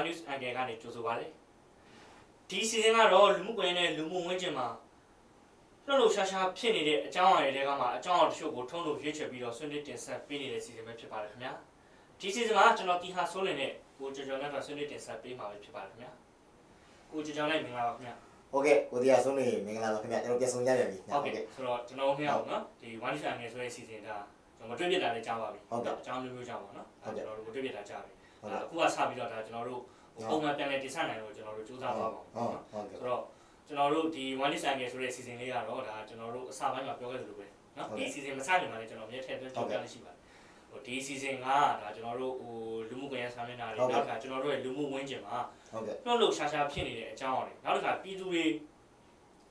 One News Angle ကနေကြိုဆိုပါလေဒီစီစဉ်ကတော့လူမှုကွန်ရက်နဲ့လူမှုဝန်းကျင်မှာလှုပ်လှုပ်ရှားရှားဖြစ်နေတဲ့အကြောင်းအရာတွေကမှအကြောင်းအရာတချို့ကိုထုံးလို့ရွေးချယ်ပြီးတော့ဆွေးနွေးတင်ဆက်ပေးနေတဲ့စီစဉ်ပဲဖြစ်ပါတယ်ခင်ဗျာဒီစီစဉ်မှာကျွန်တော်တီဟာဆိုးလင်နဲ့ကိုကျော်ကျော်နဲ့ဆွေးနွေးတင်ဆက်ပေးမှာပဲဖြစ်ပါတယ်ခင်ဗျာကိုကျော်ကျော်နဲ့မင်္ဂလာပါခင်ဗျာဟုတ်ကဲ့ကိုတရားဆုံးနေမင်္ဂလာပါခင်ဗျာကျွန်တော်ပြန်ဆောင်ရပြန်ပြီဟုတ်ကဲ့ဆိုတော့ကျွန်တော်တို့နှစ်ယောက်နော်ဒီ One News Angle ဆိုတဲ့စီစဉ်ဒါကျွန်တော်မတွေ့ပြတာလည်းကြားပါပြီအကြောင်းမျိုးမျိုးကြားပါနော်ကျွန်တော်တို့မတွေ့ပြတာကြားပြီ ဟုတ်အခုကစပြီးတော့ဒါကျွန်တော်တို့ပုံမှန်ပြန်လည်တင်ဆက်နိုင်လို့ကျွန်တော်တို့စူးစမ်းပါမှာဟုတ်ဟုတ်ကဲ့ဆိုတော့ကျွန်တော်တို့ဒီ one list cycle ဆိုတဲ့ season လေးကတော့ဒါကျွန်တော်တို့အစပိုင်းမှာပြောခဲ့သလိုပဲနော်ဒီ season မစခင်မှာလည်းကျွန်တော်မြဲထည့်သွင်းပြောပြလို့ရှိပါတယ်ဟိုဒီ season ကဒါကျွန်တော်တို့ဟိုလူမှုကွန်ရက်စာမျက်နှာတွေနောက်ကကျွန်တော်တို့ရဲ့လူမှုဝန်းကျင်မှာဟုတ်ကဲ့နှုတ်လို့ရှားရှားဖြစ်နေတဲ့အကြောင်းအရာတွေနောက်တစ်ခါပြည်သူတွေ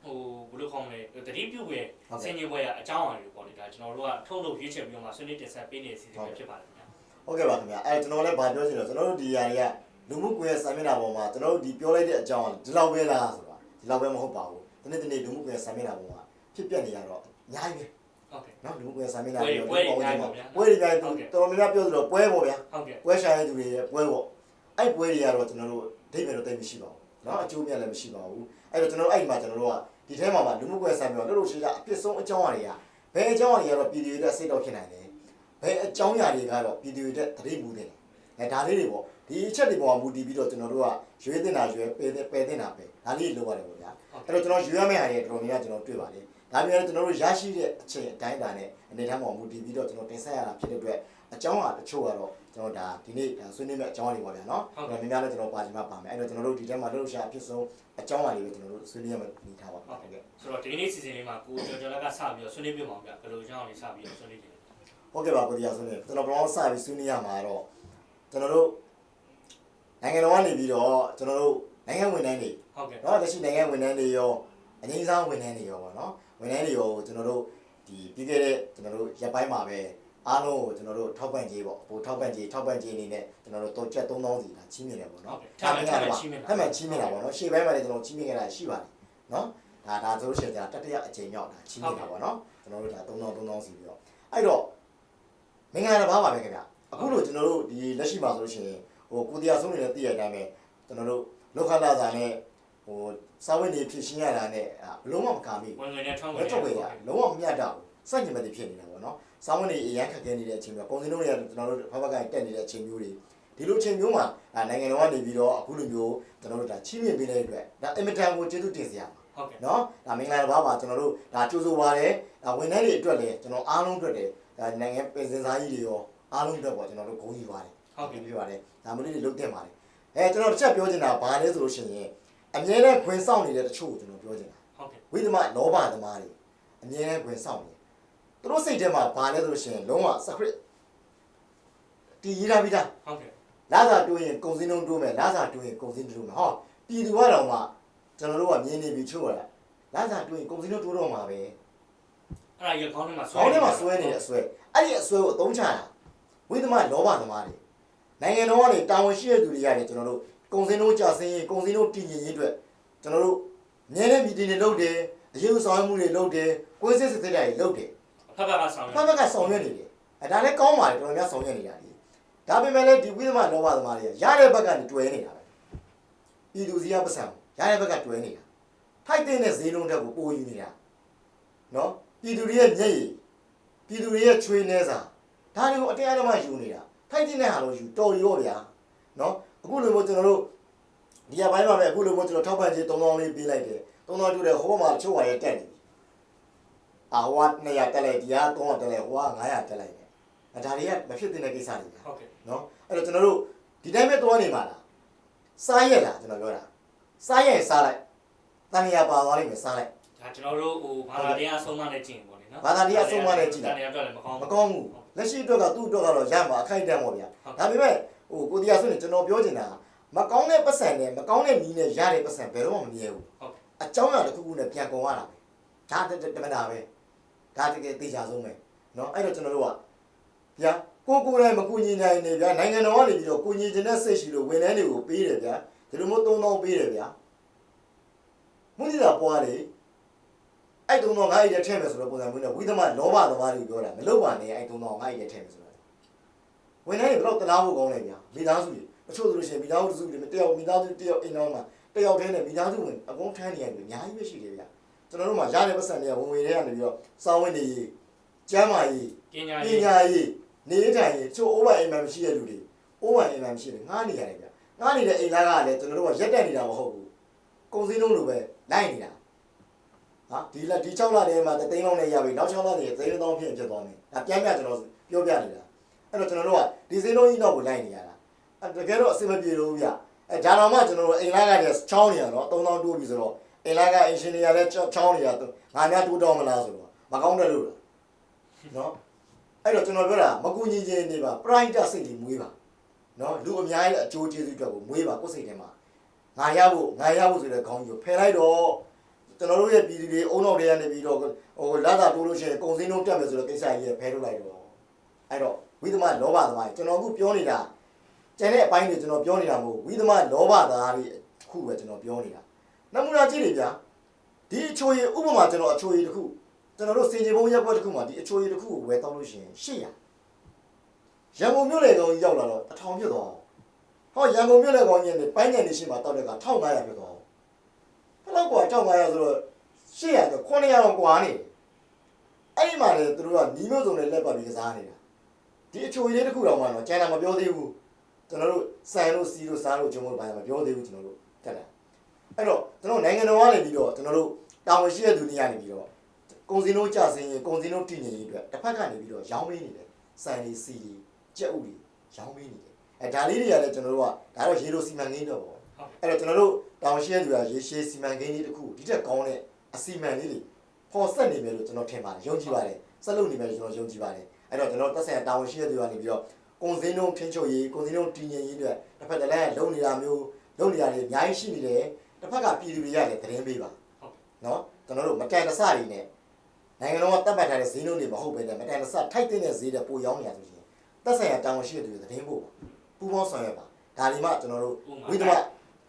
ဟိုဘယ်လိုခေါ်မလဲတတိပြုပဲစင်ကြီးပွဲရအကြောင်းအရာတွေပေါ့လေဒါကျွန်တော်တို့ကထုတ်လုပ်ရွေးချယ်ပြီးတော့မှဆွေးနွေးတင်ဆက်ပေးနေတဲ့ season ပဲဖြစ်ပါတယ် ဟုတ်ကဲ့ပါခင်ဗျာအဲ့တော့ကျွန်တော်လည်းဗာပြောချင်တယ်ကျွန်တော်တို့ဒီနေရာတွေကလူမှုကွန်ရက်စာမျက်နှာပေါ်မှာကျွန်တော်တို့ဒီပြောလိုက်တဲ့အကြောင်းကဒီလောက်ပဲလားဆိုတာဒီလောက်ပဲမဟုတ်ပါဘူးဒီနေ့ဒီနေ့လူမှုကွန်ရက်စာမျက်နှာပေါ်မှာဖြစ်ပျက်နေရတော့အများကြီးပဲဟုတ်ကဲ့နော်လူမှုကွန်ရက်စာမျက်နှာပေါ်မှာပွဲတွေများတော်တော်များများပြောသလိုပွဲပေါ့ဗျာဟုတ်ကဲ့ပွဲရှာတဲ့သူတွေရဲ့ပွဲပေါ့အဲ့ပွဲတွေကတော့ကျွန်တော်တို့ဒိတ်မယ်တော့တိတ်မရှိပါဘူးနော်အကျိုးမြတ်လည်းမရှိပါဘူးအဲ့တော့ကျွန်တော်တို့အဲ့ဒီမှာကျွန်တော်တို့ကဒီထဲမှာပါလူမှုကွန်ရက်စာမျက်နှာတော်တော်ရှိတာအပြစ်ဆုံးအကြောင်းအရာတွေကဘယ်အကြောင်းအရာတွေကတော့ပြည်သူတွေစိတ်တော့ဖြစ်နိုင်တယ် ဘယ်အကြောင်းအရာတွေကတော့ပြည်သူတွေတက်တတိမူတယ်အဲဒါလေးတွေပေါ့ဒီအချက်တွေပေါ်မှာမူတည်ပြီးတော့ကျွန်တော်တို့ကရွေးတင်တာရွေးပယ်ပယ်တင်တာပဲဒါလေးတွေလုပ်ရတယ်ပေါ့ဗျာအဲ့တော့ကျွန်တော်ရွေးရမယ့်ဟာတွေတော်တော်များများကျွန်တော်တွေ့ပါလေဒါပေမဲ့ကျွန်တော်တို့ရရှိတဲ့အချိန်အတိုင်းအတာနဲ့အနေထားမှာမူတည်ပြီးတော့ကျွန်တော်တင်ဆက်ရတာဖြစ်တဲ့အတွက်အကြောင်းအရာတချို့ကတော့ကျွန်တော်ဒါဒီနေ့ဆွေးနွေးမယ့်အကြောင်းအရာတွေပေါ့ဗျာနော်များများလည်းကျွန်တော်ပါချင်မှပါမယ်အဲ့တော့ကျွန်တော်တို့ဒီထဲမှာလှုပ်ရှားအဖြစ်ဆုံးအကြောင်းအရာတွေပဲကျွန်တော်တို့ဆွေးနွေးရမယ့်အနေထားပါဟုတ်ကဲ့ဆိုတော့ဒီနေ့ season လေးမှာကိုကျော်ကျော်လက်ကစပြီးတော့ဆွေးနွေးပြမှာဗျာဘယ်လိုအကြောင်းလေးစပြီးတော့ဆွေးနွေးကြည့်လဲ ဟုတ်ကဲ့ပါကိုတရားဆိုနေကျွန်တော်ဘလောင်းစပြီးဆွေးနွေးရမှာတော့ကျွန်တော်တို့နိုင်ငံတော်ကနေပြီးတော့ကျွန်တော်တို့နိုင်ငံဝန်ထမ်းတွေဟုတ်ကဲ့နော်လက်ရှိနိုင်ငံဝန်ထမ်းတွေရောအငိမ့်စားဝန်ထမ်းတွေရောပေါ့နော်ဝန်ထမ်းတွေရောကျွန်တော်တို့ဒီပြီးခဲ့တဲ့ကျွန်တော်တို့ရက်ပိုင်းမှာပဲအားလုံးကိုကျွန်တော်တို့ထောက်ပံ့ကြေးပေါ့ဟိုထောက်ပံ့ကြေးထောက်ပံ့ကြေးအနေနဲ့ကျွန်တော်တို့တော့ချက်3000စီလာချင်းမြင်တယ်ပေါ့နော်ထပ်မင်းကပါထပ်မင်းချင်းမြင်တာပေါ့နော်ရှေ့ဘက်မှာလည်းကျွန်တော်ချင်းမြင်ခဲ့တာရှိပါတယ်နော်ဒါဒါဆိုလို့ရှိရင်ကျွန်တော်တတိယအကြိမ်ရောက်တာချင်းမြင်တာပေါ့နော်ကျွန်တော်တို့ဒါ3000 3000စီပြီးတော့အဲ့တော့ မင်္ဂလာတစ်ပါးပါပဲခင်ဗျအခုလို့ကျွန်တော်တို့ဒီလက်ရှိမှာဆိုလို့ရှိရင်ဟိုကိုတရားဆုံးနေတဲ့တည့်ရတဲ့အတိုင်းပဲကျွန်တော်တို့လောကလာစာနဲ့ဟိုစာဝတ်နေဖြစ်ရှင်းရတာနဲ့ဘလုံးဝမကာမိဝင်ငွေနဲ့ထောင်းငွေလက်နဲ့တော့ပဲလုံးဝမမြတ်တော့ဘူးစန့်ကျင်မဲ့ဖြစ်နေတာပေါ့နော်စာဝတ်နေအရန်ခက်ခဲနေတဲ့အချိန်မျိုးကုန်စည်နှုန်းတွေကကျွန်တော်တို့ဖဖကတက်နေတဲ့အချိန်မျိုးတွေဒီလိုချိန်မျိုးမှာနိုင်ငံတော်ကနေပြီးတော့အခုလိုမျိုးကျွန်တော်တို့ဒါချီးမြှင့်ပေးတဲ့အတွက်ဒါအင်မတန်ကိုကျေးဇူးတင်စရာပါဟုတ်ကဲ့နော်ဒါမင်္ဂလာတစ်ပါးပါကျွန်တော်တို့ဒါကြိုးဆိုပါတယ်ဒါဝန်ထမ်းတွေအတွက်လည်းကျွန်တော်အားလုံးအတွက်လည်း ဒါနိုင်ငံပြည်စင်စားကြီးတွေရောအားလုံးအတွက်ပေါ့ကျွန်တော်တို့ဂုဏ်ယူပါတယ်ဟုတ်ကဲ့ပြပါတယ်ဒါမျိုးလေးတွေလုပ်တင်ပါတယ်အဲကျွန်တော်တစ်ချက်ပြောချင်တာဘာလဲဆိုလို့ရှိရင်အမြဲတမ်းခွင်ဆောင်နေတဲ့တချို့ကိုကျွန်တော်ပြောချင်တာဟုတ်ကဲ့ဝိသမလောဘသမားတွေအမြဲတမ်းခွင်ဆောင်နေသူတို့စိတ်ထဲမှာဘာလဲဆိုလို့ရှိရင်လုံးဝ secret တီးရပြီးသားဟုတ်ကဲ့လာစာတိုးရင်ကုံစင်းလုံးတိုးမယ်လာစာတိုးရင်ကုံစင်းတိုးမယ်ဟောပြည်သူကတော့မှကျွန်တော်တို့ကမြင်နေပြီချို့ရတာလာစာတိုးရင်ကုံစင်းလုံးတိုးတော့မှာပဲ အဲ့ဒါရခေါင်းထဲမှာဆွဲခေါင်းထဲမှာဆွဲနေတဲ့အဆွဲအဲ့ဒီအဆွဲကိုအသုံးချတာဝိသမလောဘသမားတွေနိုင်ငံတော်ကနေတာဝန်ရှိတဲ့သူတွေရတယ်ကျွန်တော်တို့ကုံစင်းလုံးကြာစင်းရင်ကုံစင်းလုံးတည်ငြိမ်ရေးအတွက်ကျွန်တော်တို့မြဲတဲ့မီတီတွေလုပ်တယ်အရေးအဆောင်မှုတွေလုပ်တယ်ကိုယ်စစ်စစ်စစ်တွေလုပ်တယ်ဖက်ဖက်ကဆောင်ဖက်ဖက်ကဆောင်ရွက်နေတယ်အဲဒါလည်းကောင်းပါတယ်တော်တော်များဆောင်ရွက်နေတာလေဒါပေမဲ့လည်းဒီဝိသမလောဘသမားတွေကရတဲ့ဘက်ကနေတွဲနေတာပဲပြည်သူစီကပတ်စံရတဲ့ဘက်ကတွဲနေတာထိုက်တဲ့ဈေးလုံးတက်ကိုပိုးယူနေတာနော် ပြည်သူတွေရဲ့မျက်ရည်ပြည်သူတွေရဲ့ချွေးနှဲစာဒါတွေကိုအတရားဓမ္မယူနေတာထိုက်တဲ့ဟာလို့ယူတော်ရောဗျာနော်အခုလိုမျိုးကျွန်တော်တို့ဒီကဘိုင်းမှာပဲအခုလိုမျိုးကျွန်တော်ထောက်ပံ့ခြင်း3000လေးပေးလိုက်တယ်3000တူတယ်ဟိုဘက်မှာချို့ဝါရဲတက်နေပြီအာဟိုက200တက်လိုက်ဒီက300တက်လိုက်ဟိုက900တက်လိုက်တယ်အဲဒါတွေကမဖြစ်သင့်တဲ့ကိစ္စတွေပဲဟုတ်ကဲ့နော်အဲ့တော့ကျွန်တော်တို့ဒီတိုင်းပဲသွားနေမှာလားစားရက်လားကျွန်တော်ပြောတာစားရက်စားလိုက်တန်ရပါသွားလိမ့်မယ်စားလိုက် ဒါကျွန်တော်တို့ဟိုဘာသာတရားအဆုံးမနဲ့ကျင့်ပေါ့လေနော်ဘာသာတရားအဆုံးမနဲ့ကျင့်တာတရားတော့လည်းမကောင်းမဘူးကောင်းဘူးလက်ရှိအတွက်ကသူ့အတွက်ကတော့ရမှာအခိုက်အတန့်ပေါ့ဗျာဒါပေမဲ့ဟိုကိုတရားဆိုရင်ကျွန်တော်ပြောချင်တာမကောင်းတဲ့ပတ်စံနဲ့မကောင်းတဲ့နီးနဲ့ရတဲ့ပတ်စံဘယ်တော့မှမမြဲဘူးဟုတ်အကြောင်းအရာတစ်ခုခုနဲ့ပြန်ကုန်ရတာပဲဒါတမနာပဲဒါတကယ်သေချာဆုံးပဲနော်အဲ့တော့ကျွန်တော်တို့ကဗျာကိုကိုယ်တိုင်မကူညီနိုင်နေဗျာနိုင်ငံတော်ကနေပြီးတော့ကူညီခြင်းနဲ့စိတ်ရှိလို့ဝန်ထမ်းတွေကိုပေးတယ်ဗျာဒီလိုမျိုးသုံးသောပေးတယ်ဗျာမုန်းကြီးတာပွားတယ် အဲ့3000ငါ့ရဲ့ထဲမယ်ဆိုတော့ပုံစံမျိုးနဲ့ဝိသမလောဘသမားတွေပြောတာမလုပ်ပါနဲ့အဲ့3000ငါ့ရဲ့ထဲမယ်ဆိုတော့ဝန်ထမ်းတွေဘယ်တော့တနာဖို့ကောင်းလဲဗျာမိသားစုတွေဘအချို့ဆိုလို့ရှိရင်မိသားစုတစ်စုတွေတယောက်မိသားစုတယောက်အိမ်တော်မှာတယောက်တည်းနဲ့မိသားစုဝင်အကုန်ထမ်းနေရတယ်အများကြီးပဲရှိတယ်ဗျကျွန်တော်တို့မှာရတဲ့ပတ်စံတွေကဝင်ဝင်တွေကနေပြီးတော့စောင်းဝင်နေရေးကျမ်းမာရေးပညာပရေးညာရေးနေထိုင်ရေးချို့ over အိမ်မှာမရှိတဲ့လူတွေ over အိမ်မှာမရှိတယ်ငားနေရတယ်ဗျငားနေတဲ့အိမ်သားကလည်းကျွန်တော်တို့ကရက်တက်နေတာမဟုတ်ဘူးကုန်စည်လုံးလိုပဲလိုက်နေတာ ဟာဒီလက်ဒီ6လတည်းမှာတသိန်းလုံးနဲ့ရပြီနောက်6လတည်းသိန်းသောင်းဖြစ်ဖြစ်သွားမယ်ဒါပြန်ပြကျွန်တော်ပြောပြနေတာအဲ့တော့ကျွန်တော်တို့ကဒီစင်းလုံးကြီးတော့ကိုလိုက်နေရတာအဲ့တကယ်တော့အဆင်မပြေလို့ဗျအဲဒါတော့မှကျွန်တော်တို့အိမ်သားကလည်းချောင်းနေရတော့3000တိုးပြီဆိုတော့အိမ်သားကအင်ရှင်နီယာလည်းချောင်းနေရတော့ငါများတိုးတော့မလားဆိုတော့မကောင်းတယ်လို့နော်အဲ့တော့ကျွန်တော်ပြောတာမကူညီခြင်းနေပါပရိုက်တာစိတ်တွေမွေးပါနော်လူအများကြီးအကျိုးကျေးဇူးအတွက်ကိုမွေးပါကိုယ်စိတ်ထဲမှာငါရဖို့ငါရဖို့ဆိုတဲ့ခေါင်းကြီးကိုဖယ်လိုက်တော့ ကျွန်တော်တို့ရဲ့ပြည်သူတွေအုံနောက်တွေကနေပြီးတော့ဟိုလာတာတိုးလို့ရှိရင်ကုံစင်းလုံးတက်မယ်ဆိုတော့ကိစ္စကြီးဖယ်ထုတ်လိုက်တော့အဲ့တော့ဝိသမလောဘသမားကျွန်တော်အခုပြောနေတာကျန်တဲ့အပိုင်းတွေကျွန်တော်ပြောနေတာမဟုတ်ဝိသမလောဘသားတွေအခုပဲကျွန်တော်ပြောနေတာနမူနာကြည့်လေဗျာဒီအချိုရည်ဥပမာကျွန်တော်အချိုရည်တစ်ခုကျွန်တော်တို့စင်ကြေဘုံရက်ကွက်တစ်ခုမှာဒီအချိုရည်တစ်ခုကိုဝယ်တောင်းလို့ရှိရင်800ရန်ကုန်မြို့လေကောင်ကြီးရောက်လာတော့အထောင်ပြတ်သွားအောင်ဟောရန်ကုန်မြို့လေကောင်ကြီးနဲ့ပိုင်းညံနေရှိမှတောက်တဲ့က1500ပြတ်သွား အဲ့လောက်ကွာကြောက်900ဆိုတော့800ဆို900တော့ကွာနေအဲ့ဒီမှာလေသူတို့ကညီမျိုးစုံနဲ့လက်ပတ်ပြီးကစားနေတာဒီအချိုရေးတစ်ခုတော့မှတော့ကျန်တာမပြောသေးဘူးကျွန်တော်တို့စံတို့စီတို့စားတို့ကျွန်တော်တို့ဘာမှမပြောသေးဘူးကျွန်တော်တို့တက်လာအဲ့တော့ကျွန်တော်နိုင်ငံတော်ကနေပြီးတော့ကျွန်တော်တို့တာဝန်ရှိတဲ့သူတွေကနေပြီးတော့ကုန်စည်လုံးကြဆင်းရင်ကုန်စည်လုံးတည်နေရေးအတွက်တစ်ဖက်ကနေပြီးတော့ရောင်းပေးနေတယ်စံတွေစီတွေကြက်ဥတွေရောင်းပေးနေတယ်အဲဒါလေးတွေကလည်းကျွန်တော်တို့ကဒါတော့ရေလိုစီမံကိန်းတော့ပေါ့အဲ့တော့ကျွန်တော်တို့ င်ရှိတဲ့သူကရေရှည်စီမံကိန်းလေးတစ်ခုဒီတက်ကောင်းတဲ့အစီမံလေးတွေပေါ်ဆက်နေမယ်လို့ကျွန်တော်ထင်ပါတယ်ယုံကြည်ပါတယ်ဆက်လုပ်နေမယ်လို့ကျွန်တော်ယုံကြည်ပါတယ်အဲ့တော့ကျွန်တော်တက်ဆိုင်တောင်ရှိတဲ့သူကနေပြီးတော့ကုန်စည်နှုန်းထင်းချုပ်ရေးကုန်စည်နှုန်းတည်ငြိမ်ရေးအတွက်တစ်ဖက်တစ်လမ်းလုံနေတာမျိုးလုံနေတာတွေအများကြီးရှိနေတယ်တစ်ဖက်ကပြည်သူတွေရတယ်သတင်းပေးပါနော်ကျွန်တော်တို့မတန်တဆတွေနဲ့နိုင်ငံတော်ကတတ်မှတ်ထားတဲ့ဈေးနှုန်းတွေမဟုတ်ဘဲနဲ့မတန်တဆထိုက်တဲ့ဈေးတွေပိုရောင်းနေရဆိုရင်သက်ဆိုင်ရာတောင်းရှိတဲ့သူတွေသတင်းပို့ပါပူပေါင်းဆောင်ရွက်ပါဒါဒီမှကျွန်တော်တို့ဝိသမ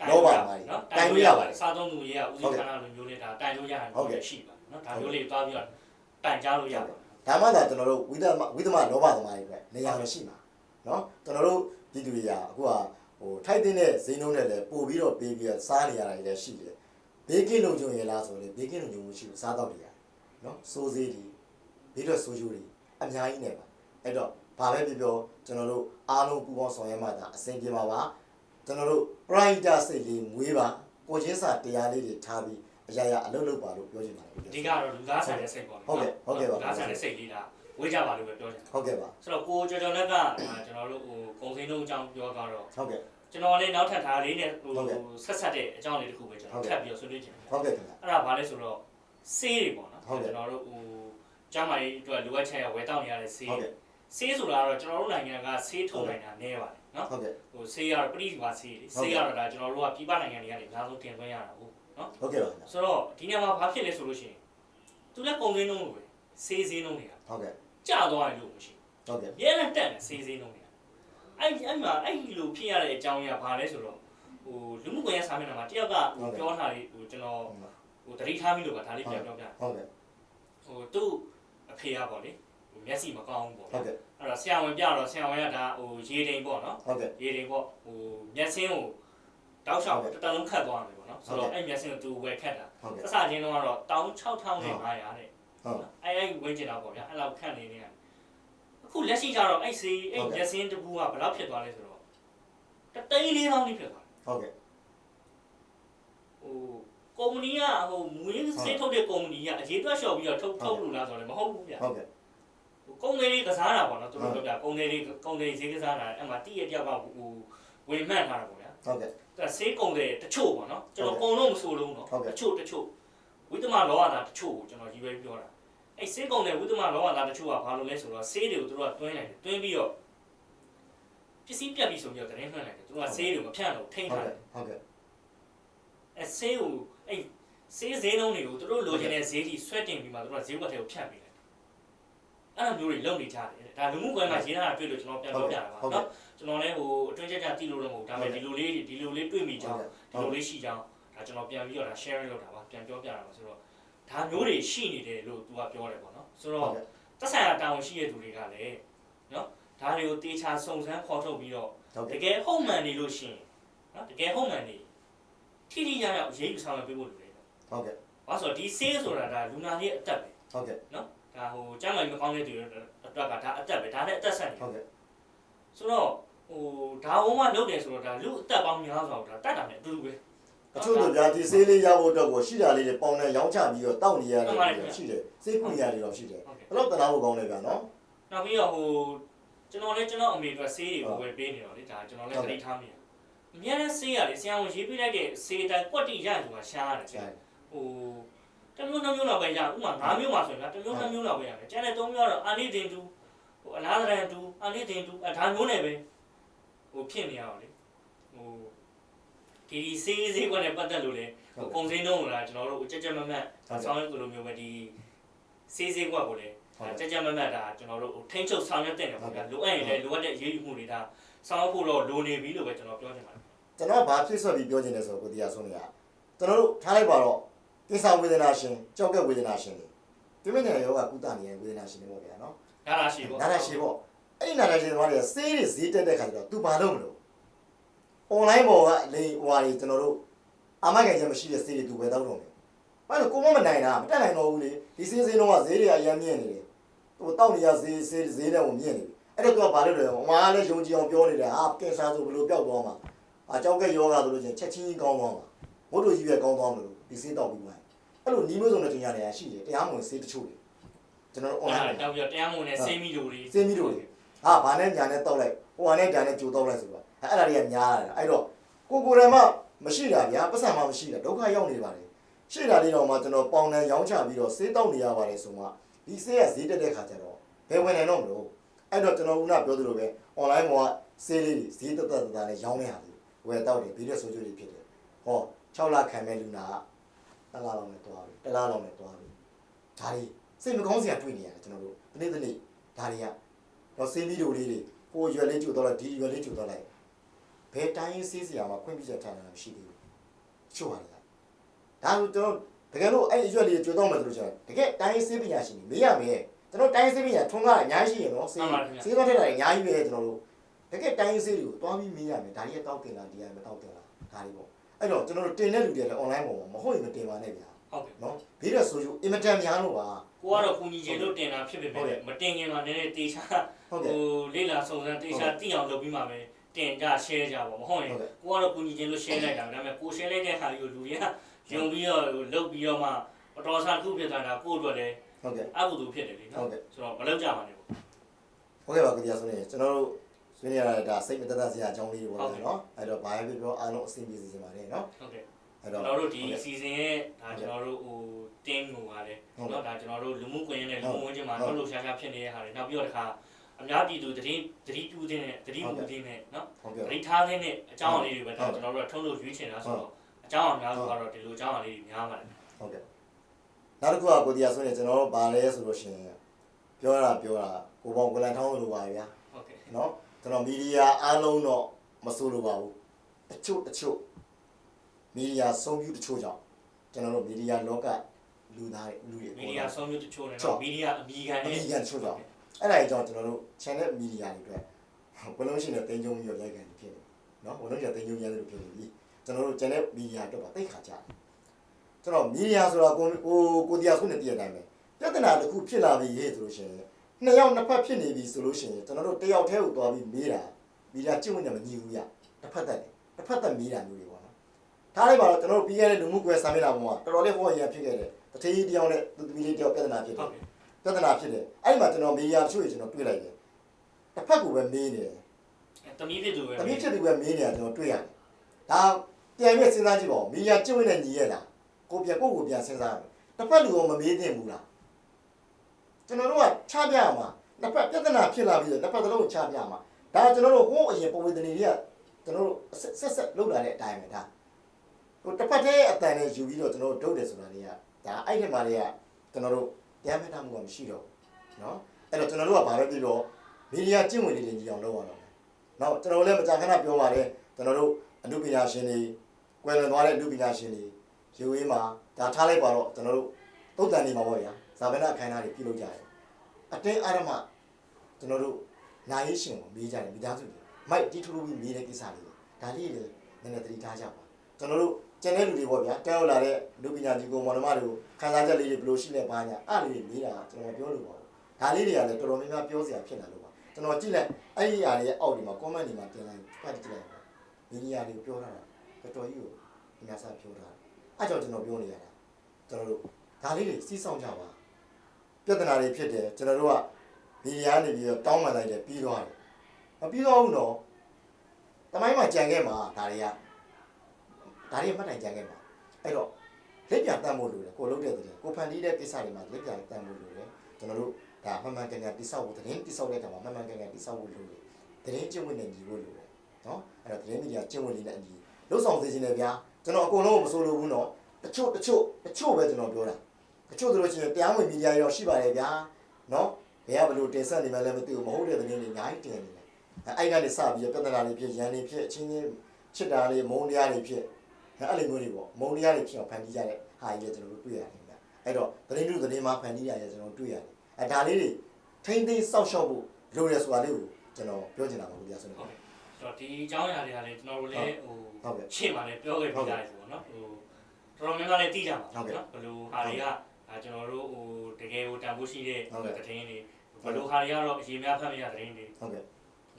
လောပါပါနော်တိုင်လို့ရပါတယ်စားသုံးသူရေးကဥစဉ်ခဏလိုမျိုးနဲ့ဒါတိုင်လို့ရတယ်ဟုတ်ကဲ့ရှိပါနော်ဒါမျိုးလေးသွားပြီးတော့တိုင်ကြားလို့ရပါတယ်ဒါမှသာကျွန်တော်တို့ဝိသမဝိသမလောဘသမားတွေပဲနေရာမရှိမှာနော်ကျွန်တော်တို့ဒီလူတွေကအခုကဟိုထိုက်တဲ့ဈေးနှုန်းနဲ့လည်းပို့ပြီးတော့ပေးပြီးတော့စားနေရတာတွေလည်းရှိတယ်ဘေးကင်းလုံခြုံရလားဆိုလေဘေးကင်းလုံခြုံမှုရှိဘူးစားတော့တယ်နော်စိုးစေးတွေဘေးတော့စိုးကျိုးတွေအများကြီးနေပါအဲ့တော့ဘာပဲပြောပြောကျွန်တော်တို့အားလုံးပူးပေါင်းဆောင်ရွက်မှသာအဆင်ပြေမှာပါ ကျွန်တော်တို့ writer စိတ်လေးမွေးပါကိုချင်းစာတရားလေးတွေထားပြီးအရာရာအလုပ်လုပ်ပါလို့ပြောချင်ပါတယ်အဓိကတော့လူသားဆန်တဲ့စိတ်ပေါ့ဟုတ်ကဲ့ဟုတ်ကဲ့ပါလူသားဆန်တဲ့စိတ်လေးဒါဝေးကြပါလို့ပဲပြောချင်တယ်ဟုတ်ကဲ့ပါဆိုတော့ကိုကျော်ကျော်လက်ကဒါကျွန်တော်တို့ဟိုကုံစင်းတို့အကြောင်းပြောတော့ဟုတ်ကဲ့ကျွန်တော်လည်းနောက်ထပ်ဒါလေးနဲ့ဟိုဟုတ်ကဲ့ဆက်ဆက်တဲ့အကြောင်းလေးတစ်ခုပဲကျွန်တော်ထပ်ပြီးတော့ဆွေးနွေးချင်တယ်ဟုတ်ကဲ့ခင်ဗျာအဲ့ဒါဘာလဲဆိုတော့ဆေးတွေပေါ့နော်ဟုတ်ကဲ့ကျွန်တော်တို့ဟိုကျမ်းမာရေးအတွက်လိုအပ်ချက်ရဝယ်တောင်းနေရတဲ့ဆေးဟုတ်ကဲ့ ဆေးဆိုတာကတော့ကျွန်တော်တို့နိုင်ငံကဆေးထုတ်နိုင်တာနည်းပါတယ်နော်ဟုတ်ကဲ့ဟိုဆေးရတော့ပရိဒီပါဆေးလေဟုတ်ကဲ့ဆေးရတော့ဒါကျွန်တော်တို့ကပြည်ပနိုင်ငံတွေကနေအများဆုံးတင်သွင်းရတာဟုတ်နော်ဟုတ်ကဲ့ပါခင်ဗျာဆိုတော့ဒီနေရာမှာဘာဖြစ်လဲဆိုလို့ရှိရင်သူလည်းကုန်စင်းလုံးလိုပဲဆေးစင်းလုံးတွေကဟုတ်ကဲ့ကျသွားတယ်လို့မရှိဟုတ်ကဲ့ဘူးရဲနဲ့တက်တယ်ဆေးစင်းလုံးတွေကအဲ့အဲ့မှာအဲ့လိုဖြစ်ရတဲ့အကြောင်းရဘာလဲဆိုတော့ဟိုလူမှုကွန်ရက်စာမျက်နှာမှာတယောက်ကဟိုပြောထားလေးဟိုကျွန်တော်ဟိုတတိထားမိလို့ပါဒါလေးပြန်ပြောပြဟုတ်ကဲ့ဟိုသူ့အဖေကပေါ့လေဟို မျက်စိမကောင်းဘူးပေါ့ဟုတ်ကဲ့အဲ့တော့ဆရာဝန်ပြတော့ဆရာဝန်ကဒါဟိုရေတိမ်ပေါ့နော်ဟုတ်ကဲ့ရေတိမ်ပေါ့ဟိုမျက်စင်းကိုတောက်လျှောက်ဟုတ်ကဲ့တစ်တလုံးခတ်သွားတယ်ပေါ့နော်ဆိုဟုတ်တော့ကဲ့အဲ့မျက်စင်းကိုသူဝယ်ခတ်တာဟုတ်ကဲ့စစချင်းတော့ကတော့တောင်း6500နဲ့900တဲ့ဟုတ်အဲ့အဲ့ဝင်ကျင်တော့ပေါ့ဗျာအဲ့လောက်ခတ်နေနေတယ်အခုလက်ရှိကျတော့အဲ့စီအဲ့ဟုတ်ကဲ့မျက်စင်းတစ်ပူကဘယ်လောက်ဖြစ်သွားလဲဆိုတော့တသိန်းလေးတောင်းလေးဖြစ်သွားတယ်ဟုတ်ကဲ့ဟိုကုမ္ပဏီကဟိုမူရင်းစေးထုတ်တဲ့ကုမ္ပဏီကအရေးအတွက်လျှော့ပြီးတော့ထုတ်ထုတ်လို့လားဆိုတော့လည်းမဟုတ်ဘူးဗျာဟုတ်ကဲ့ ကုန်းလေးတွေကစားတာပေါ့နော်သူတို့ပြောပြကုန်းလေးတွေကုန်းလေးဈေးကစားတာအဲ့မှာတိရတယောက်ကဟိုဝင်မှန်ထားတာပေါ့ဗျာဟုတ်ကဲ့သူကဆေးကုန်းလေးတချို့ပေါ့နော်ကျွန်တော်ကုန်းလုံးမဆိုလုံးတော့ဟုတ်ကဲ့တချို့တချို့ဝိသမလောရတာတချို့ကိုကျွန်တော်ကြီးပဲပြောတာအဲ့ဆေးကုန်းလေးဝိသမလောရတာတချို့ကဘာလို့လဲဆိုတော့ဆေးတွေကိုသူတို့ကတွင်းလိုက်တယ်တွင်းပြီးတော့ပစ္စည်းပြတ်ပြီးဆိုပြီးတော့တင်းမှန်လိုက်တယ်သူကဆေးတွေကိုမဖြန့်တော့ထိန်းဟုတ်ထားတယ်ကဲ့ဟုတ်ကဲ့အဲ့ဆေးကိုအဲ့ဆေးဈေးနှုန်းတွေကိုသူတို့လိုချင်တဲ့ဈေးထိဆွဲတင်ပြီးမှသူတို့ကဈေးကွက်ထဲကိုဖြန့်ပေးတယ် အဲ့လိုမျိုးတွေလုပ်နေကြတယ်တဲ့ဒါလူမှုကွန်ရက်မှာရေးထားတာတွေ့လို့ကျွန်တော်ပြန်ပြောပြတာပါဟုတ်ကဲ့နော်ကျွန်တော်လည်းဟိုအတွင်းချက်ချက်သိလို့တော့မဟုတ်ဒါပေမဲ့ဒီလိုလေးဒီလိုလေးတွေ့မိကြဟုတ်အောင်ကဲ့ဒီလိုလေးရှိကြအောင်ဒါကျွန်တော်ပြန်ပြီးတော့ဒါ sharing လုပ်တာပါပြန်ပြောပြတာပါဆိုတော့ဒါမျိုးတွေရှိနေတယ်လို့သူကပြောတယ်ပေါ့နော်ဆိုဟုတော့တ်ကဲ့သက်ဆိုင်ရာတာဝန်ရှိတဲ့သူတွေကလည်းနော်ဒါတွေကိုတေချာစုံစမ်းဖော်ထုတ်ပြီးတော့ဟုတ်တကဲ့ကယ်ဟုတ်မှန်နေလို့ရှိရင်နော်တကယ်ဟုတ်မှန်နေထိထိရောက်ရောက်ရေးယူဆောင်ရွက်ပေးဖို့လိုတယ်ဟုတ်ကဲ့။ဘာလို့ဆိုတော့ဒီဆေးဆိုတာဒါလူနာလေးအသက်ပဲဟုတ်ကဲ့နော်။ ဒါဟိုကျန်းမာရေးမကောင်းတဲ့သူတွေအတွက်ကဒါအသက်ပဲဒါနဲ့အသက်ဆက်နေဟုတ်ကဲ့ဆိုတော့ဟိုဒါဝုံးမလုပ်တယ်ဆိုတော့ဒါလူအသက်ပေါင်းများစွာကိုဒါတတ်တာနဲ့အတူတူပဲအချို့တို့ဗျာဒီဆေးလေးရဖို့အတွက်ကိုရှိတာလေးတွေပေါင်နဲ့ရောင်းချပြီးတော့တောက်နေရတယ်ရှိတယ်စိတ်ကူရတွေတော့ရှိတယ်ဟုတ်ကဲ့ဘယ်တော့တနာဖို့ကောင်းလဲဗျာနော်နောက်ပြီးတော့ဟိုကျွန်တော်လည်းကျွန်တော်အမေအတွက်ဆေးတွေကိုဝယ်ပေးနေတော့လေဒါကျွန်တော်လည်းသတိထားမိတယ်အများနဲ့ဆေးရတယ်ဆရာဝန်ရေးပေးလိုက်တဲ့ဆေးတိုင်းကွက်တိရဆိုတာရှားရတယ်ကျန်ဟို တစ်မျိုးနှစ်မျိုးလောက်ပဲရဥပမာ၅မျိုးမှဆိုရင်ကတစ်မျိုးနှစ်မျိုးလောက်ပဲရတယ်ကျန်တဲ့၃မျိုးကတော့အာနိသင်တူဟိုအလားတရန်တူအာနိသင်တူအဒါမျိုးနဲ့ပဲဟိုဖြစ်နေရတော့လေဟိုဒီဒီစေးစေးကွက်နဲ့ပတ်သက်လို့လေဟိုပုံစံနှုံးလာကျွန်တော်တို့ကြက်ကြက်မမတ်ဆောင်းရုပ်လိုမျိုးပဲဒီစေးစေးကွက်ကိုလေကြက်ကြက်မမတ်ဒါကျွန်တော်တို့ထိန်းချုပ်ဆောင်ရွက်တဲ့တယ်ပေါ့ဗျာလိုအပ်ရင်လည်းလိုအပ်တဲ့ရေးယူမှုတွေဒါဆောင်ရွက်ဖို့တော့လိုနေပြီလို့ပဲကျွန်တော်ပြောချင်ပါတယ်ကျွန်တော်ဘာဖြစ်ဆွတ်ပြီးပြောချင်လဲဆိုတော့ကိုတရားဆုံးနေရကျွန်တော်တို့ထားလိုက်ပါတော့ ကိစ္စဝေဒနာရှင်ကြောက်ကက်ဝေဒနာရှင်တွေဒီမင်းနဲ့ယောဂကုသနေရဝေဒနာရှင်တွေပေါ့ဗျာနော် ဒါလားရှိပေါ့ နားရရှိပေါ့အဲ့ဒီနားရရှိသွားတယ်စေးတွေဈေးတက်တဲ့ခါကျတော့ तू ဘာလုပ်မလို့ online ပေါ်ကအလိဟိုဟာတွေကျွန်တော်တို့အာမခံချက်မရှိတဲ့စေးတွေ तू ဝယ်တော့တော့မယ်ဘာလို့ကိုမမနိုင်တာမတက်နိုင်တော့ဘူးလေဒီစေးစေးတော့ကဈေးတွေအရင်မြင့်နေတယ်သူတောက်နေရဈေးဈေးဈေးတဲ့ကိုမြင့်နေပြီအဲ့တော့ तू ကဘာလုပ်လဲဟိုမှာလည်းယုံကြည်အောင်ပြောနေတယ်ဟာကင်ဆာဆိုဘယ်လိုပျောက်သွားမှာအကြောက်ကယောဂဆိုလို့ချင်းချက်ချင်းကြီးကောင်းသွားမှာဘုဒ္ဓကြီးပဲကောင်းသွားမလို့ဒီစေးတောက်ပြီးမှ အဲ့လိုနီးမျိုးစုံတဲ့တင်ရတယ်ရှိတယ်တရားမဝင်စေးတချို့တွေကျွန်တော်တို့ online အဲ့ဒါတောက်ပြီးတော့တရားမဝင်တဲ့စေးမီတို့တွေစေးမီတို့တွေဟာဘာနဲ့ညာနဲ့တောက်လိုက်ဟိုဟာနဲ့ညာနဲ့ကြိုတောက်လိုက်ဆိုတော့အဲ့အဲ့ဒါတွေကများတယ်အဲ့တော့ကိုကိုယ်တိုင်မှမရှိတာဗျာပတ်စံမှမရှိတာဒုက္ခရောက်နေပါတယ်ရှိတာလေးတော့မှကျွန်တော်ပေါင်နဲ့ရောင်းချပြီးတော့စေးတောက်နေရပါတယ်ဆိုမှဒီစေးကဈေးတက်တဲ့ခါကျတော့ဘယ်ဝင်နိုင်တော့မလို့အဲ့တော့ကျွန်တော်ကပြောသလိုပဲ online ပေါ်ကစေးလေးတွေဈေးတက်တက်တက်နဲ့ရောင်းနေတာလေဝယ်တောက်တယ်ပြီးတဲ့ဆိုကြတွေဖြစ်တယ်ဟော6လခံမဲ့လူနာက တစ်လားလောက်နဲ့တွားပြီတစ်လားလောက်နဲ့တွားပြီဒါတွေစိတ်မကောင်းစရာတွေ့နေရတယ်ကျွန်တော်တို့ဒီနေ့ဒီနေ့ဒါတွေကတော့စေးမီတို့လေးတွေဟိုရွယ်လေးကျူတော့လိုက်ဒီရွယ်လေးကျူတော့လိုက်ဘယ်တိုင်းစေးစရာမှာခွင့်ပြုချက်ထားတာမရှိသေးဘူးချို့ပါလားဒါဆိုကျွန်တော်တကယ်လို့အဲ့ရွယ်လေးကျူတော့မှဆိုလို့ကျွန်တော်တကယ်တိုင်းစေးပညာရှင်တွေမေးရမယ်ကျွန်တော်တိုင်းစေးပညာထွန်းကားအများကြီးရှိရင်နော်စေးစေးတော့ထက်တာအများကြီးပဲကျွန်တော်တို့တကယ်တိုင်းစေးတွေကိုတွားပြီးမေးရမယ်ဒါကြီးတောက်တင်လားဒီကမတောက်တင်လားဒါတွေပေါ့ အဲ့တော့ကျွန်တော်တို့တင်တဲ့လူတွေလည်း online ပေါ်မှာမဟုတ်ရင်မတင်ပါနဲ့ဗျာဟုတ်ကဲ့နော်ဘေးတဲ့ဆိုယူအင်မတန်များလို့ပါကိုကတော့ကုညီချင်လို့တင်တာဖြစ်ပေဟုတ်ကဲ့မဲ့မတင်ခင်မှာနည်းနည်းတေချာဟုတ်ကဲ့ဟိုလေးလာစုံစမ်းတေချာသိအောင်လုပ်ပြီးမှပဲတင်ကြ share ကြပါမဟုတ်ရင်ဟုတ်ကဲ့ကိုကတော့ကုညီချင်လို့ share လိုက်တာဒါပေမဲ့ကို share လိုက်တဲ့ဟာကိုလူတွေကယုံပြီးတော့လုပ်ပြီးတော့မှအတော်စားခုဖြစ်သွားတာကိုအတွက်လည်းဟုတ်ကဲ့အကုသိုလ်ဖြစ်တယ်လေဟုနော်တ်ကဲ့ဆိုတော့မလုပ်ကြပါနဲ့ပေါ့ဟုတ်ကဲ့ပါကြည့်ရဆိုရင်ကျွန်တော်တို့ ဆွေးနွေးရတာဒါစိတ်မသက်သက်စရာအကြောင်းလေးတွေပေါ့ ဟုတ်ကဲ့ နော်အဲ့တော့ဘာပဲပြောပြောအားလုံးအဆင်ပြေစေချင်ပါတယ်နော် ဟုတ်ကဲ့ အဲ့ ကျွန် တော့ တော်တို့ဒီ ဟုတ်ကဲ့ season ရဲ့ဒါကျွန်တော်တို့ဟို team ကိုပါလေ ဟုတ်ကဲ့ เนาะဒါကျွန်တော်တို့လူမှုကွန်ရက်နဲ့ ဟု လူ တ် မှုဝန်ကျင်မှာ ဟုတ် လှုပ်လှုပ်ရှားရှားဖြစ်နေတဲ့ဟာတွေနောက်ပြီးတော့တခါအများပြည်သူတတိတတိပြုတဲ့တတိ ဟုတ် မှု ကဲ့ တဲ့နဲ့เนาะ ဟုတ်ကဲ့ တတိထားတဲ့အကြောင်းအရာလေးတွေပဲ ဟုတ် ကျွန်တော်တို့ကထုံးလို့ရွေးချင်တာဆိုတော့အကြောင်းအများစုကတော့ဒီလိုအကြောင်းအရာလေးတွေများပါတယ် ဟုတ်ကဲ့နောက်တစ်ခုကကိုတရားဆိုရင်ကျွန်တော်တို့ဘာလဲဆိုလို့ရှိရင်ပြောတာပြောတာကိုပေါင်းကိုလန်ထောင်းလို့ပါဗျာ ဟုတ်ကဲ့ နော် ကျွန်တော်မီဒီယာအားလုံးတော့မဆိုးလို့ပါဘူးတချို့တချို့မီဒီယာဆုံးဖြူတချို့ကြောင့်ကျွန်တော်တို့မီဒီယာလောကလူသားတွေလူတွေမီဒီယာဆုံးမျိုးတချို့နဲ့ဟုတ်တော့မီဒီယာအမီခံအနဲ့မီကန်တချို့ကြောင့်အဲ့ဒါကြောင့်ကျွန်တော်တို့ channel media တွေအတွက်ဘလုံးရှိတဲ့တင်ကြုံပြီးတော့ရိုက်ခံနေဖြစ်နေနော်ဘလုံးရှိတဲ့တင်ကြုံရတဲ့လိုဖြစ်နေပြီကျွန်တော်တို့ channel media အတွက်ပါသိခါကြတယ်ကျွန်တော် media ဆိုတာကိုကိုကိုတရားဆုံးနေတည့်တဲ့အတိုင်းပဲပြဿနာတစ်ခုဖြစ်လာပြီရေးဆိုလို့ရှိရင် နှစ်ယောက်နှစ်ဖက်ဖြစ်နေပြီဆိုလို့ရှိရင်ကျွန်တော်တို့တယောက်တည်းကိုသွားပြီးမေးတာ media ကျင့်ဝင်တယ်မညီဘူးရတစ်ဖက်သက်တယ်တစ်ဖက်သက်မေးတာမျိုးတွေပေါ့နော်ထားလိုက်ပါတော့ကျွန်တော်တို့ပြီးခဲ့တဲ့လူမှုကွယ်ဆာမေးတာပေါ်မှာတော်တော်လေးဟောရဖြစ်ခဲ့တယ်တထေးကြီးတယောက်နဲ့သူသမီးလေးတယောက်ပြဿနာဖြစ်တယ်ဟုတ်ကဲ့ပြဿနာဖြစ်တယ်အဲ့ဒီမှာကျွန်တော်မီဒီယာတချို့ကျွန်တော်တွေ့လိုက်တယ်တစ်ဖက်ကိုပဲမေးနေတယ်တမီးဖြစ်သူပဲတမီးဖြစ်သူပဲမေးနေတာကျွန်တော်တွေ့ရတယ်ဒါပြန်ပြီးစဉ်းစားကြည့်ပါဦးမီဒီယာကျင့်ဝတ်နဲ့ညီရလားကိုပြန်ကိုကိုပြန်စဉ်းစားရမယ်တစ်ဖက်လူကမမေးသင့်ဘူးလားကျွန်တော်တို့က ချပြရမှာတစ်ဖက်ပြဿနာဖြစ်လာပြီးတော့တစ်ဖက်သလုံးကိုချပြရမှာဒါကျွန်တော်တို့ဟိုးအရင်ပုံဝေဒနေတွေကကျွန်တော်တို့ဆက်ဆက်ဆက်လုပ်လာတဲ့အတိုင်းပဲဒါဟိုတစ်ဖက်တည်းအတန်နဲ့ယူပြီးတော့ကျွန်တော်တို့ဒုတ်တယ်ဆိုတာတွေကဒါအဲ့ဒီမှာတွေကကျွန်တော်တို့တရားမျှတမှုကမရှိတော့ဘူးနော်အဲ့တော့ကျွန်တော်တို့ကဘာပဲပြောတော့မီဒီယာကျင့်ဝင်လေးတွေကြီးအောင်လုပ်ရတော့မယ်။နောက်ကျွန်တော်တို့လည်းမကြာခဏပြောပါတယ်ကျွန်တော်တို့အမှုပညာရှင်တွေကွယ်လွန်သွားတဲ့အမှုပညာရှင်တွေရေဝေးမှာဒါထားလိုက်ပါတော့ကျွန်တော်တို့တုတ်တန်နေမှာပေါ့ဗျာ။ဇာဗနာအခမ်းအနားတွေပြုလုပ်ကြတယ်။ အတင်းအာရမကျွန်တော်တို့နိုင်ရေးရှင်ကိုမေးကြတယ်မိသားစုတွေမိုက်တီထူထူပြီးမေးတဲ့ကိစ္စလေးဒါလေးတွေနည်းနည်းသတိထားကြပါကျွန်တော်တို့ကျန်တဲ့လူတွေပေါ့ဗျာတဲရောက်လာတဲ့လူပညာကြီးကိုမောင်နှမတွေကိုခန်းစားချက်လေးတွေဘယ်လိုရှိလဲပါညာအဲ့လေးတွေမေးတာကျွန်တော်ပြောလို့ပါဘူးဒါလေးတွေကလည်းတော်တော်များများပြောစရာဖြစ်လာလို့ပါကျွန်တော်ကြည့်လိုက်အဲ့ဒီအရာတွေရဲ့အောက်ဒီမှာ comment တွေမှာတင်လိုက်ဖတ်ကြည့်လိုက်ပါမီဒီယာတွေကိုပြောတာတော်တော်ကြီးကိုအများစားပြောတာအဲ့ကြောင့်ကျွန်တော်ပြောနေရတာကျွန်တော်တို့ဒါလေးတွေစီးဆောင်ကြပါ ပြဿနာတွေဖြစ်တယ်ကျွန်တော်တို့ကမီဒီယာနေပြီးတော့တောင်းပန်လိုက်တယ်ပြီးသွားတယ်မပြီးတော့ဘူးနော်တမိုင်းမှာကြံခဲ့မှာဒါတွေကဒါတွေမှတ်တိုင်ကြံခဲ့မှာအဲ့တော့လက်ပြန်တတ်ဖို့လိုတယ်ကိုလုံးတဲ့တဲ့ကိုဖန်တီးတဲ့ကိစ္စတွေမှာလက်ပြန်တတ်ဖို့လိုတယ်ကျွန်တော်တို့ဒါမှန်မှန်ကန်ကန်တိဆောက်ဖို့တရင်တိဆောက်တဲ့အခါမှာမှန်မှန်ကန်ကန်တိဆောက်ဖို့လိုတယ်တရင်ကျင့်ဝတ်နဲ့ညီဖို့လိုတယ်နော်အဲ့တော့တရင်မီဒီယာကျင့်ဝတ်လေးနဲ့အညီလှုပ်ဆောင်စေခြင်းနဲ့ဗျာကျွန်တော်အကုန်လုံးကိုမဆိုလိုဘူးနော်တချို့တချို့တချို့ပဲကျွန်တော်ပြောတာ တချို့တို့လို့ရှိရင်တရားဝင်မီဒီယာရောရှိပါတယ်ဗျာနော်ဘယ်ကဘလို့တင်ဆက်နေမှလည်းမသိဘူးမဟုတ်တဲ့သတင်းတွေအများကြီးတင်နေတယ်အဲ့အဲ့ကနေစပြီးပြဿနာတွေဖြစ်ရန်တွေဖြစ်အချင်းချင်းချစ်တာတွေမုန်းတရားတွေဖြစ်အဲ့လိုမျိုးတွေပေါ့မုန်းတရားတွေဖြစ်အောင်ဖန်တီးကြတဲ့ဟာကြီးလည်းကျွန်တော်တို့တွေ့ရတယ်ဗျအဲ့တော့သတင်းလူသတင်းမှာဖန်တီးရတယ်ကျွန်တော်တွေ့ရတယ်အဲ့ဒါလေးတွေထိမ့်သိမ်းစောက်ရှောက်ဖို့လိုရဆိုတာလေးကိုကျွန်တော်ပြောချင်တာပါဗျာဆိုတော့ဆိုတော့ဒီအကြောင်းအရာတွေကလည်းကျွန်တော်တို့လည်းဟိုဟုတ်ကဲ့ရှေ့မှာလည်းပြောခဲ့ပြီးသားဆိုတော့နော်ဟိုတော်တော်များများလည်းသိကြပါဟုတ်ကဲ့နော်ဘယ်လိုဟာတွေက ဒါကျွန်တော်တို့ဟိုတကယ်ဟိုတန်ဖိုးရှိတဲ့ဟုတ်ကဲ့သတင်းတွေဘယ်လိုဟာတွေကတော့အရေးများဖတ်မရသတင်းတွေဟုတ်ကဲ့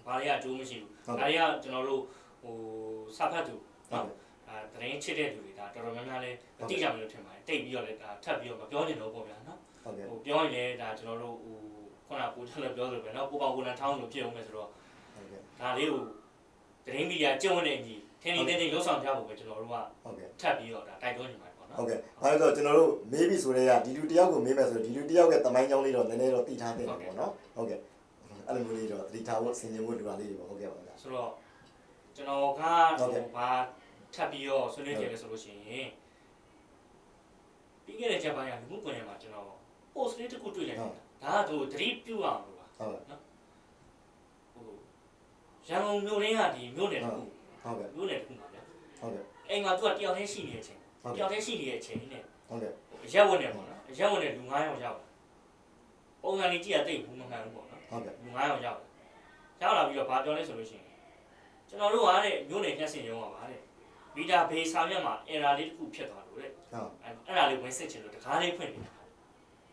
ဘာတွေကအကျိုးမရှိဘူးဟုတ်ဒါကဲ့တွေကကျွန်တော်တို့ဟိုစာဖတ်သူဟုတ်နော်ကဲ့ဒါသတင်းချစ်တဲ့လူတွေဒါတော်တော်များများလည်းမသိကြဘူးလို့ထင်ပါတယ်တိတ်ပြီးတော့လည်းဒါထပ်ပြီးတော့မပြောချင်တော့ပေါ့ဗျာနော်ဟုတ်ကဲ့ဟိုပြောရင်လည်းဒါကျွန်တော်တို့ဟိုခုနကကိုကျွန်တော်ပြောသလိုပဲနော်ကိုပေါကိုလန်ထောင်းလို့ဖြစ်အောင်မယ်ဆိုတော့ဟုတ်ကဲ့ဒါလေးကိုသတင်းမီဒီယာကျင့်ဝတ်တဲ့အညီထင်းထင်းတင်းတင်းလှုပ်ဆောင်ကြဖို့ပဲကျွန်တော်တို့ကဟုတ်ကဲ့ထပ်ပြီးတော့ဒါတိုက်တွန်းနေပါတယ်ပေါ့နော် ဟုတ်ကဲ့ဘာလို့လဲဆိုတော့ကျွန်တော်တို့မေးပြီဆိုတဲ့ကဒီလူတယောက်ကိုမေးမယ်ဆိုတော့ဒီလူတယောက်ကတမိုင်းကြောင်းလေးတော့နည်းနည်းတော့သိထားတယ်ပေါ့နော်ဟုတ်ကဲ့အဲ့လိုမျိုးလေးတော့သတိထားဖို့ဆင်ခြင်ဖို့လိုတာလေးတွေပေါ့ဟုတ်ကဲ့ပါဗျာဆိုတော့ကျွန်တော်ကဟုတ်ကဲ့ဟိုဘာထပ်ပြီးတော့ဆွေးနွေးကြတယ်ဆိုလို့ရှိရင်ပြီးခဲ့တဲ့ချက်ပိုင်းကလူမှုကွန်ရက်မှာကျွန်တော် post လေးတစ်ခုတွေ့လိုက်တယ်ဒါကသူသတိပြုအောင်လို့ပါဟုတ်ကဲ့ဟိုရန်ကုန်မြို့ရင်းကဒီမြို့နယ်တစ်ခုဟုတ်ကဲ့မြို့နယ်တစ်ခုပါဗျာဟုတ်ကဲ့အိမ်မှာသူကတယောက်တည်းရှိနေတဲ့အချိန်ဟု တ်တကဲ့ယောက်တည်းရှိနေတဲ့အချိန်နဲ့ဟုတ်ကဲ့ရက်ဝင်နေပေါ့နော်ရက်ဝင်နေလူ9ယောက်ရောက်ပုံစံလေးကြည့်ရတိတ်ဘူးမမှန်ဘူးပေါ့နော်ဟုတ်ကဲ့လူ9ယောက်ရောက်ရောက်လာပြီးတော့ဘာပြောလဲဆိုလို့ရှိရင်ကျွန်တော်တို့ကတဲ့မြို့နယ်ညှက်စင်ရုံးကပါတဲ့မီတာဘေးဆောင်ရွက်မှာ error လေးတစ်ခုဖြစ်သွားလို့တဲ့ဟုတ်အဲ့အဲ့ဒါလေးဝင်စစ်ချင်လို့တကားလေးဖွင့်နေတာ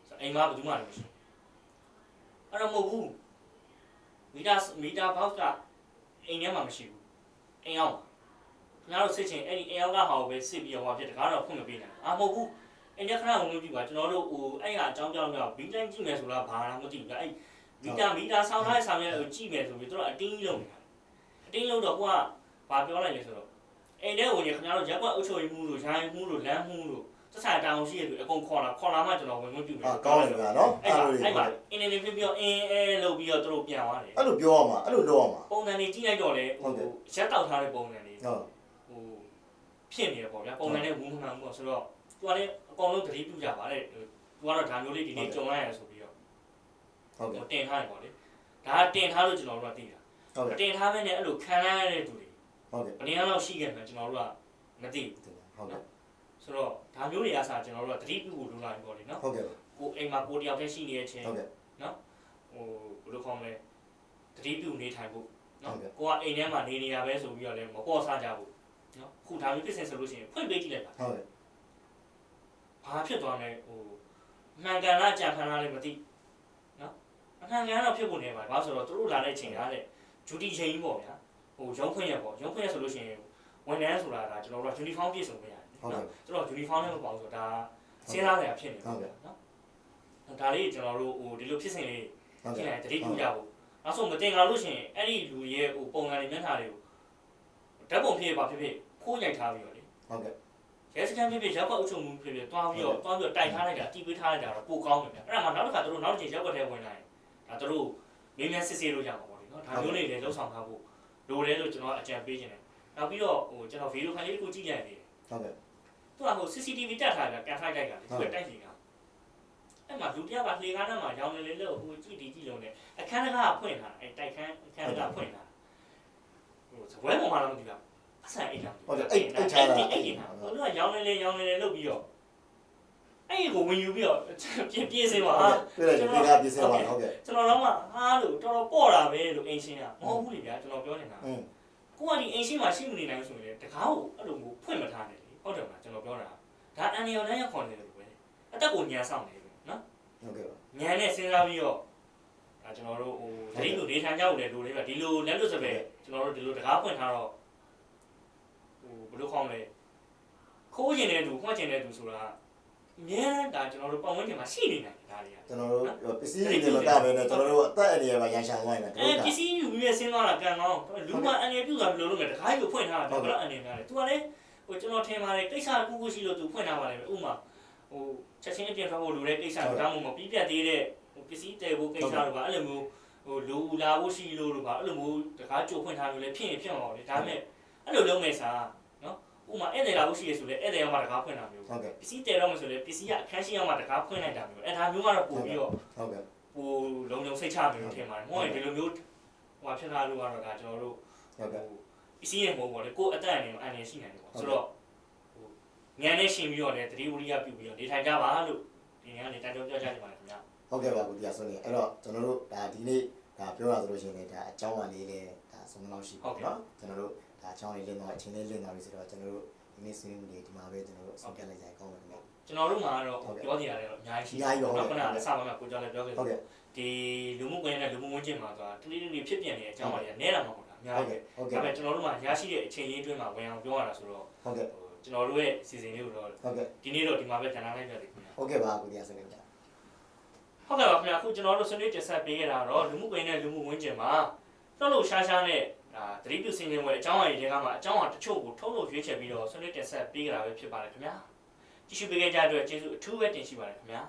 ဆိုအိမ်မှာဘယ်သူမှလည်းမရှိအဲ့တော့မဟုတ်ဘူးမီတာမီတာဘောက်ကအိမ်ထဲမှာမရှိဘူးအိမ်အောင် ခင်ဗျားတို့စစ်ချင်အဲ့ဒီအိမ်အောင်ကဟာကိုပဲစစ်ပြီးတော့ဟောဖြစ်တကားတော့ဖွင့်မပေးနိုင်ဘူးအာမဟုတ်ဘူးအိမ်ထဲခဏဝင်ပြီးပါကျွန်တော်တို့ဟိုအဲ့ဟာအကြောင်းကြောင်းတော့ဘီတိုင်းကြည့်မယ်ဆိုတော့ဘာလားမသိဘူးအဲ့မီတာမီတာဆောင်းထားတဲ့ဆောင်းရဲကိုကြည့်မယ်ဆိုပြီးတို့အတင်းကြီးလုံးနေတာအတင်းလုံးတော့ဟိုကဘာပြောလိုက်လဲဆိုတော့အိမ်ထဲဝင်ရခင်ဗျားတို့ရက်ကွက်အုပ်ချုပ်ရေးမှုလို့ရိုင်းမှုလို့လမ်းမှုလို့သက်ဆိုင်တောင်းရှိရသူအကုန်ခေါ်လာခေါ်လာမှကျွန်တော်ဝင်ခွင့်ပြုမယ်အာကောင်းတယ်ဗျာနော်အဲ့အဲ့မှာလိုတွေအဲ့မှာအင်းနေနေပြပြအင်းအဲလုပ်ပြီးတော့သူတို့ပြန်သွားတယ်အဲ့လိုပြောရမှာအဲ့လိုလုပ်ရမှာပုံစံတွေကြည့်လိုက်တော့လေဟုတ်ကဲ့ရက်တောက်ထားတဲ့ပုံစံတွေဟုတ်ဟို ဖြစ်နေတယ်ပေါ့ဗျာပုံစံနဲ့ဝူးမှန်မှုပေါ့ဆိုတော့သူကလည်းအကောင်လုံးသတိပြုကြပါလေသူကတော့ဒါမျိုးလေးဒီနေ့ကြုံလိုက်ရဆိုပြီးတော့ဟုတ်ကဲ့ဟိုတင်ထားတယ်ပေါ့လေဒါကတင်ထားလို့ကျွန်တော်တို့ကသိတာဟုတ်မကဲ့တင်ထားဘဲနဲ့အဲ့လိုခံရတဲ့သူတွေဟုတ်ကဲ့ဘယ်နည်းလောက်ရှိခဲ့မှကျွန်တော်တို့ကမသိဘူးဟုတ်ကဲ့ဆိုတော့ဒါမျိုးတွေအစားကျွန်တော်တို့ကသတိပြုဖို့လိုလာပြီပေါ့လေနော်ဟုတ်ကဲ့ကိုအိမ်မှာကိုတယောက်တည်းရှိနေတဲ့အချိန်ဟုတ်ကဲ့ဟိုဘယ်လိုခေါ်မလဲတတိပြုနေထိုင်ဖို့နော်ဟုတ်ကဲ့ကိုကအိမ်ထဲမှာနေနေရပဲဆိုပြီးတော့လည်းမပေါ့ဆကြဘူး နော်ခုဒါမျိုးဖြစ်စဉ်ဆိုလို့ရှိရင်ဖွင့်ပေးကြည့်လိုက်ပါဟုတ်ကဲ့ဘာဖြစ်သွားလဲဟိုမှန်ကန်လားကြံခံလားလည်းမသိနော်အမှန်ကန်တော့ဖြစ်ဖို့နေပါဘာလို့ဆိုတော့သူတို့လာတဲ့အချိန်ကတဲ့ဂျူတီချိန်ကြီးပေါ့ဗျာဟိုရုံးဖွင့်ရပေါ့ရုံးဖွင့်ရဆိုလို့ရှိရင်ဝန်ထမ်းဆိုတာကကျွန်တော်တို့ကယူနီဖောင်းပြည့်စုံပေးရတယ်ဟုတ်ကဲ့သူတို့ကယူနီဖောင်းနဲ့မပေါ့ဆိုတော့ဒါစဉ်းစားရဖြစ်နေပါဗျာနော်ဒါလေးကျွန်တော်တို့ဟိုဒီလိုဖြစ်စဉ်လေးဟုတ်ကြည့်ကဲ့လိုက်တတိပြုကြဖို့နောက်ဆုံးမတင်ကြလို့ရှိရင်အဲ့ဒီလူရဲ့ဟိုပုံစံတွေမျက်နှာတွေကိုဓာတ်ပုံဖြစ်ပါဖြစ်ဖြစ် ခိုးရိုက်ထားပြီးတော့လေဟုတ်ကဲ့ရဲစခန်းဖြစ်ဖြစ်ရောက်ကွက်အုပ်ချုပ်မှုဖြစ်ဖြစ်တွားပြီးတော့တွားပြီးတော့တိုက်ထားလိုက်တာတီးပေးထားလိုက်တာတော့ပိုကောင်းတယ်ဗျအဲ့ဒါမှနောက်တစ်ခါသူတို့နောက်တစ်ချိန်ရောက်ကွက်ထဲဝင်လာရင်ဒါသူတို့မင်းများစစ်ဆေးလို့ရမှာပေါ့လေနော်ဒါမျိုးတွေလည်းလှုပ်ဆောင်ထားဖို့လိုတယ်လို့ကျွန်တော်အကြံပေးခြင်းတယ်နောက်ပြီးတော့ဟိုကျွန်တော်ဗီဒီယိုဖိုင်လေးတစ်ခုကြည့်လိုက်တယ်ဟုတ်ကဲ့သူကဟို CCTV တက်ထားတာကန်ထိုက်လိုက်တာလေသူကတိုက်နေတာအဲ့မှာလူတယောက်ကလေကားထဲမှာရောင်းနေလေလို့ဟိုကြည့်ဒီကြည့်လုံးနဲ့အခန်းတကားဖွင့်ထားအဲ့တိုက်ခန်းအခန်းတကားဖွင့်ထားဟိုဇပွဲပေါ်မှာတော့မသိဘူး အဆန်အိတ်တာဟုတ်တယ်အိတ်အိတ်ထားတာအိတ်အိတ်ထားဟိုကရောင်းနေလေရောင်းနေလေလုပ်ပြီးတော့အဲ့ဒီကိုဝင်ယူပြီးတော့ပြင်ပြင်စင်ပါဟုတ်ကဲ့တွေ့တယ်ဒီကပြည့်စင်ပါဟုတ်ကဲ့ကျွန်တော်တော့မှဟာလို့တော်တော်ပေါ့တာပဲလို့အိမ်ရှင်းကမဟုတ်ဘူးလေဗျာကျွန်တော်ပြောနေတာอืมကိုကဒီအိမ်ရှင်းမှာရှိမနေနိုင်ဆိုရင်တကားကိုအဲ့လိုမျိုးဖွင့်မထားနဲ့လေဟုတ်တယ်မလားကျွန်တော်ပြောတာဒါအန်နီယောလမ်းရောက်ခေါ်နေတယ်လို့ပဲအတက်ကိုညံဆောင်နေတယ်နော်ဟုတ်ကဲ့ပါညံနဲ့စဉ်းစားပြီးတော့ဒါကျွန်တော်တို့ဟိုဒိတ်လိုဒေထိုင်ကြောက်တယ်လို့လေဗျဒီလိုလက်လို့စပယ်ကျွန်တော်တို့ဒီလိုတကားဖွင့်ထားတော့ဟို ဘယ်လိုခေါ်မလဲခိုးကျင်တဲ့သူခွန့်ကျင်တဲ့သူဆိုတာအများဒါကျွန်တော်တို့ပတ်ဝန်းကျင်မှာရှိနေတယ်ဒါတွေကကျွန်တော်တို့ပစ္စည်းတွေမကပဲနဲ့ကျွန်တော်တို့အသက်အန္တရာယ်မှာရန်ရှာသွားရင်လည်းအဲတို့ကပစ္စည်းယူပြီးဆင်းသွားတာကံကောင်းလူကအန်ရပြုတ်တာဘယ်လိုလုပ်မလဲတခါကြီးကိုဖွင့်ထားတာဘယ်လိုအန်ရများလဲ तू ကလေဟိုကျွန်တော်ထင်ပါတယ်ကိစ္စကူကူရှိလို့ तू ဖွင့်ထားပါလေဥမာဟိုချက်ချင်းအပြင်ထွက်ဖို့လိုတဲ့ကိစ္စဒါမှမဟုတ်ပြီးပြတ်သေးတဲ့ဟိုပစ္စည်းတည်ဖို့ကိစ္စတို့ပါအဲ့လိုမျိုးဟိုလူလာဖို့ရှိလို့တို့ပါအဲ့လိုမျိုးတခါကြိုဖွင့်ထားလို့လည်းဖြစ်ရင်ဖြစ်မှာပါလေဒါပေမဲ့ အဲ့လိုလုပ်မယ်စားနော်ဥမာဧည့်သည်လာဖို့ရှိရဆိုလဲဧည့်သည်ရောက်မှတကားဖွင့်တာမျိုးဟုတ်ကဲ့ပစ္စည်းတည်တော့မယ်ဆိုလဲပစ္စည်းကအခန်းရှိရောက်မှတကားဖွင့်လိုက်တာမျိုးအဲ့ဒါမျိုးကတော့ပို့ပြီးတော့ဟုတ်ကဲ့ပို့လုံလုံစိတ်ချမယ်လို့ထင်ပါတယ်ဟုတ်ရင်ဒီလိုမျိုးဟိုဖြစ်လာလို့ကတော့ဒါကျွန်တော်တို့ဟုတ်ကဲ့ပစ္စည်းရေမဟုတ်ပါလေကိုယ်အတက်အနေနဲ့အန်ရရှိနိုင်တယ်ပေါ့ဆိုတော့ဟိုဉာဏ်နဲ့ရှင်ပြီးတော့လေသတိဝိရိယပြုပြီးတော့နေထိုင်ကြပါလို့ဒီနေ့ကနေတိုက်တွန်းပြောကြချင်ပါတယ်ခင်ဗျာဟုတ်ကဲ့ပါကိုတရားဆိုနေအဲ့တော့ကျွန်တော်တို့ဒါဒီနေ့ဒါပြောရဆိုလို့ရှိရင်လည်းဒါအကြောင်းအရာလေးလည်းဒါဆုံးမလို့ရှိပါတော့ကျွန်တော်တို့ ဒါအကြောင်းလေးလင်းတော့အချိန်လေးလင်းတော့ပြီဆိုတော့ကျွန်တော်တို့ဒီနေ့ဆွေးနွေးမှုလေးဒီမှာပဲကျွန်တော်တို့ဆုံးဖြတ်လိုက်ကြကောင်းပါခင်ဗျာ။ကျွန်တော်တို့မှာကတော့ပြောကြရတယ်တော့အများကြီးရှိအများကြီးပါဟုတ်ခုနကဲ့ကလည်းစပါမှာကိုကြောင့်လည်းပြောခဲ့ဟုတ်တယ်ကဲ့ဒီလူမှုကွန်ရက်နဲ့လူမှုဝန်ကျင်မှာဆိုတာတတိတိဖြစ်ပြန်နေတဲ့အကြောင်းအရာနဲတာမဟုတ်လားအများဟုတ်ကြီးကဲ့ဟုတ်ဒါကဲ့ပေမဲ့ကျွန်တော်တို့မှာရရှိတဲ့အချိန်လေးအတွင်းမှာဝင်အောင်ပြောရတာဆိုတော့ဟုတ်ကဲ့ဟိုကျွန်တော်တို့ရဲ့စီစဉ်လေးကိုတော့ဟုတ်ကဲ့ဒီနေ့တော့ဒီမှာပဲဂျန်နာလိုက်ပြတယ်ခင်ဗျာဟုတ်ကဲ့ပါကိုတရားဆုံးနေကြဟုတ်ကဲ့ပါခင်ဗျာအခုကျွန်တော်တို့ဆွေးနွေးတင်ဆက်ပေးခဲ့တာတော့လူမှုကွန်ရက်နဲ့လူမှုဝန်ကျင်မှာလှုပ်လှုပ်ရှားရှားနဲ့ ဒါသတိပြုစင်ကြင်ဝယ်အကြောင်းအရာတွေကမှအကြောင်းအရာတချို့ကိုထုတ်လို့ရွေးချယ်ပြီးတော့ဆွေးနွေးတင်ဆက်ပေးကြတာပဲဖြစ်ပါတယ်ခင်ဗျာကြည့်ရှုပေးခဲ့ကြတဲ့အတွက်ကျေးဇူးအထူးပဲတင်ရှိပါတယ်ခင်ဗျာ